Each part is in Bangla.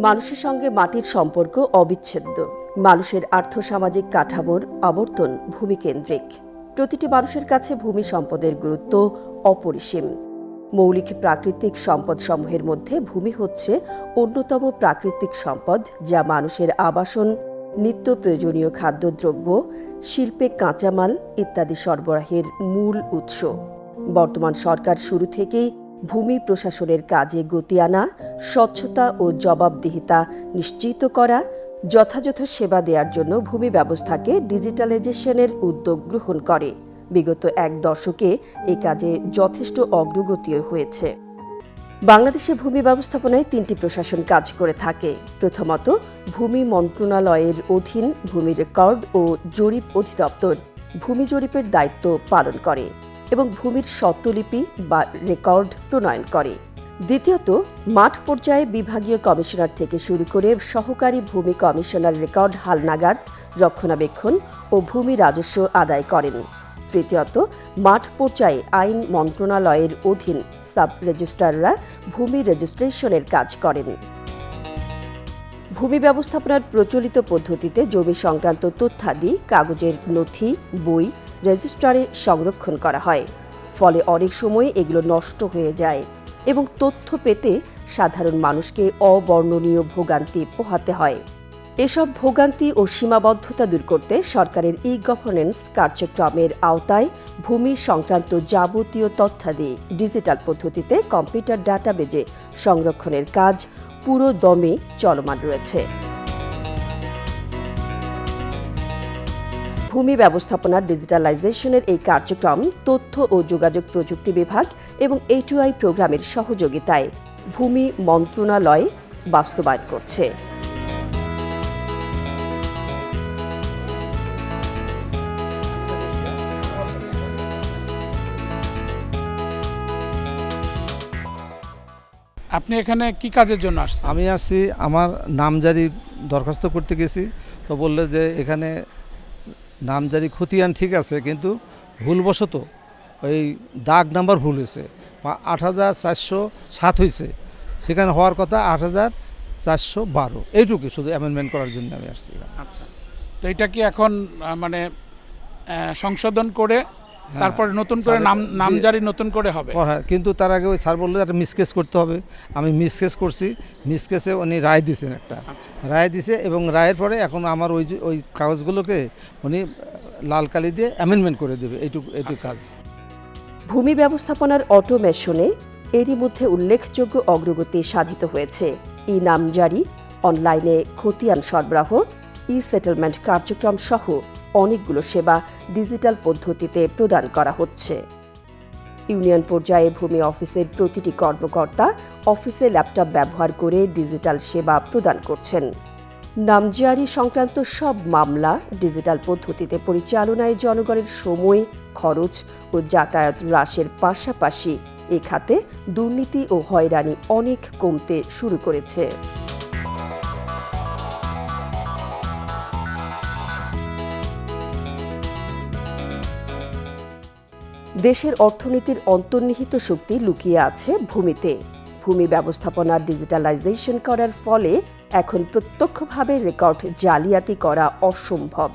মানুষের সঙ্গে মাটির সম্পর্ক অবিচ্ছেদ্য। মানুষের আর্থসামাজিক কাঠামোর আবর্তন ভূমিকেন্দ্রিক। প্রতিটি মানুষের কাছে ভূমি সম্পদের গুরুত্ব অপরিসীম। মৌলিক প্রাকৃতিক সম্পদসমূহের মধ্যে ভূমি হচ্ছে অন্যতম প্রাকৃতিক সম্পদ যা মানুষের আবাসন, নিত্য প্রয়োজনীয় খাদ্যদ্রব্য, শিল্পে কাঁচামাল ইত্যাদি সরবরাহের মূল উৎস। বর্তমান সরকার শুরু থেকেই ভূমি প্রশাসনের কাজে গতি আনা, স্বচ্ছতা ও জবাবদিহিতা নিশ্চিত করা, যথাযথ সেবা দেওয়ার জন্য ভূমি ব্যবস্থাকে ডিজিটালাইজেশনের উদ্যোগ গ্রহণ করে। বিগত এক দশকে এ কাজে যথেষ্ট অগ্রগতিও হয়েছে। বাংলাদেশে ভূমি ব্যবস্থাপনায় তিনটি প্রশাসন কাজ করে থাকে। প্রথমত, ভূমি মন্ত্রণালয়ের অধীন ভূমি রেকর্ড ও জরিপ অধিদপ্তর ভূমি জরিপের দায়িত্ব পালন করে। এবং ভূমির স্বত্বলিপি বা রেকর্ড প্রণয়ন করে। দ্বিতীয়ত, মাঠ পর্যায়ে বিভাগীয় কমিশনার থেকে শুরু করে সহকারী ভূমি কমিশনার রেকর্ড হালনাগাদ, রক্ষণাবেক্ষণ ও ভূমি রাজস্ব আদায় করেন। তৃতীয়ত, মাঠ পর্যায়ে আইন মন্ত্রণালয়ের অধীন সাব রেজিস্ট্রাররা ভূমি রেজিস্ট্রেশনের কাজ করেন। ভূমি ব্যবস্থাপনার প্রচলিত পদ্ধতিতে জমি সংক্রান্ত তথ্যাদি, কাগজের নথি, বই রেজিস্ট্রারে সংরক্ষণ করা হয়। ফলে অনেক সময় এগুলো নষ্ট হয়ে যায় এবং তথ্য পেতে সাধারণ মানুষকে অবর্ণনীয় ভোগান্তি পোহাতে হয়। এসব ভোগান্তি ও সীমাবদ্ধতা দূর করতে সরকারের ই গভর্নেন্স কার্যক্রমের আওতায় ভূমি সংক্রান্ত যাবতীয় তথ্যাদি ডিজিটাল পদ্ধতিতে কম্পিউটার ডাটাবেজে সংরক্ষণের কাজ পুরো দমে চলমান রয়েছে। ভূমি ব্যবস্থাপনার ডিজিটালাইজেশনের এই কার্যক্রম তথ্য ও যোগাযোগ প্রযুক্তি বিভাগ এবং এইটুআই প্রোগ্রামের সহযোগিতায় ভূমি মন্ত্রণালয় বাস্তবায়ন করছে। আপনি এখানে কি কাজের জন্য আসছেন? আমি আসছি আমার নামজারি দরখাস্ত করতে গেছি। তো বললে যে এখানে নামজারি খতিয়ান ঠিক আছে, কিন্তু ভুলবশত ওই দাগ নাম্বার ভুল হয়েছে। আট হাজার চারশো সাত হয়েছে। সেখানে হওয়ার কথা আট হাজার চারশো বারো। এইটুকু শুধু অ্যামেন্ডমেন্ট করার জন্য আমি আসছি। আচ্ছা। তো এটা কি এখন মানে সংশোধন করে তারপরে নতুন করে নাম স্যারের- নামজারি নতুন করে হবে। করা কিন্তু তার আগে ওই স্যার বলল একটা মিসকেস করতে হবে। আমি মিসকেস করছি। মিসকেসে উনি রায় দিয়েছেন একটা। আচ্ছা। রায় দিছে এবং রায়ের পরে এখন আমার ওই যে ওই কাগজগুলোকে উনি লাল কালি দিয়ে অ্যামেন্ডমেন্ট করে দেবে। এইটুকু এইটুকু কাজ। ভূমি ব্যবস্থাপনার অটোমেশনে এরই মধ্যে উল্লেখযোগ্য অগ্রগতি সাধিত হয়েছে। ই নামজারি অনলাইনে খতিয়ান সরবরাহ ই সেটেলমেন্ট কার্যক্রম সহ অনেকগুলো সেবা ডিজিটাল পদ্ধতিতে প্রদান করা হচ্ছে। ইউনিয়ন পর্যায়ে ভূমি অফিসের প্রতিটি কর্মকর্তা অফিসে ল্যাপটপ ব্যবহার করে ডিজিটাল সেবা প্রদান করছেন। নামজারি সংক্রান্ত সব মামলা ডিজিটাল পদ্ধতিতে পরিচালনায় জনগণের সময়, খরচ ও যাতায়াত হ্রাসের পাশাপাশি এ খাতে দুর্নীতি ও হয়রানি অনেক কমতে শুরু করেছে। দেশের অর্থনীতির অন্তর্নিহিত শক্তি লুকিয়ে আছে ভূমিতে। ভূমি ব্যবস্থাপনার ডিজিটালাইজেশন করার ফলে এখন প্রত্যক্ষভাবে রেকর্ড জালিয়াতি করা অসম্ভব।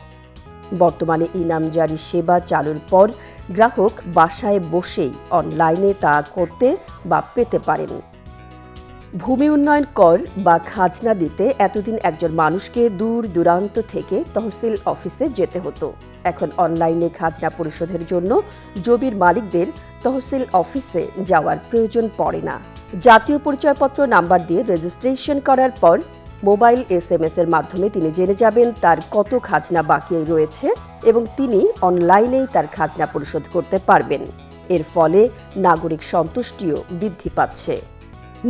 বর্তমানে ইনামজারি সেবা চালুর পর গ্রাহক বাসায় বসেই অনলাইনে তা করতে বা পেতে পারেন। ভূমি উন্নয়ন কর বা খাজনা দিতে এতদিন একজন মানুষকে দূর দূরান্ত থেকে তহসিল অফিসে যেতে হতো। এখন অনলাইনে খাজনা পরিশোধের জন্য জমির মালিকদের তহসিল অফিসে যাওয়ার প্রয়োজন পড়ে না। জাতীয় পরিচয়পত্র নাম্বার দিয়ে রেজিস্ট্রেশন করার পর মোবাইল এস এম এর মাধ্যমে তিনি জেনে যাবেন তার কত খাজনা বাকি রয়েছে এবং তিনি অনলাইনেই তার খাজনা পরিশোধ করতে পারবেন। এর ফলে নাগরিক সন্তুষ্টিও বৃদ্ধি পাচ্ছে।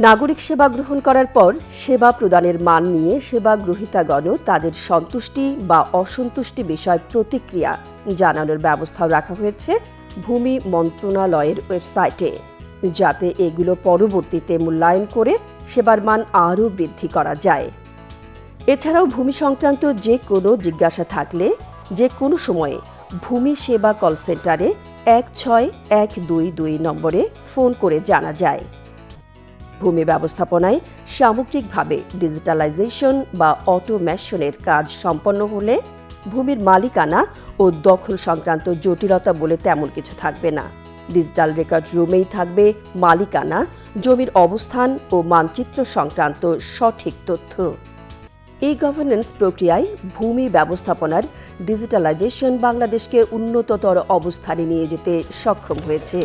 নাগরিক সেবা গ্রহণ করার পর সেবা প্রদানের মান নিয়ে সেবা গ্রহীতাগণও তাদের সন্তুষ্টি বা অসন্তুষ্টি বিষয় প্রতিক্রিয়া জানানোর ব্যবস্থাও রাখা হয়েছে ভূমি মন্ত্রণালয়ের ওয়েবসাইটে, যাতে এগুলো পরবর্তীতে মূল্যায়ন করে সেবার মান আরও বৃদ্ধি করা যায়। এছাড়াও ভূমি সংক্রান্ত যে কোনো জিজ্ঞাসা থাকলে যে কোনো সময়ে ভূমি সেবা কল সেন্টারে এক ছয় এক দুই দুই নম্বরে ফোন করে জানা যায়। ভূমি ব্যবস্থাপনায় সামগ্রিকভাবে ডিজিটালাইজেশন বা অটোমেশনের কাজ সম্পন্ন হলে ভূমির মালিকানা ও দখল সংক্রান্ত জটিলতা বলে তেমন কিছু থাকবে না। ডিজিটাল রেকর্ড রুমেই থাকবে মালিকানা, জমির অবস্থান ও মানচিত্র সংক্রান্ত সঠিক তথ্য। এই গভর্নেন্স প্রক্রিয়ায় ভূমি ব্যবস্থাপনার ডিজিটালাইজেশন বাংলাদেশকে উন্নততর অবস্থানে নিয়ে যেতে সক্ষম হয়েছে।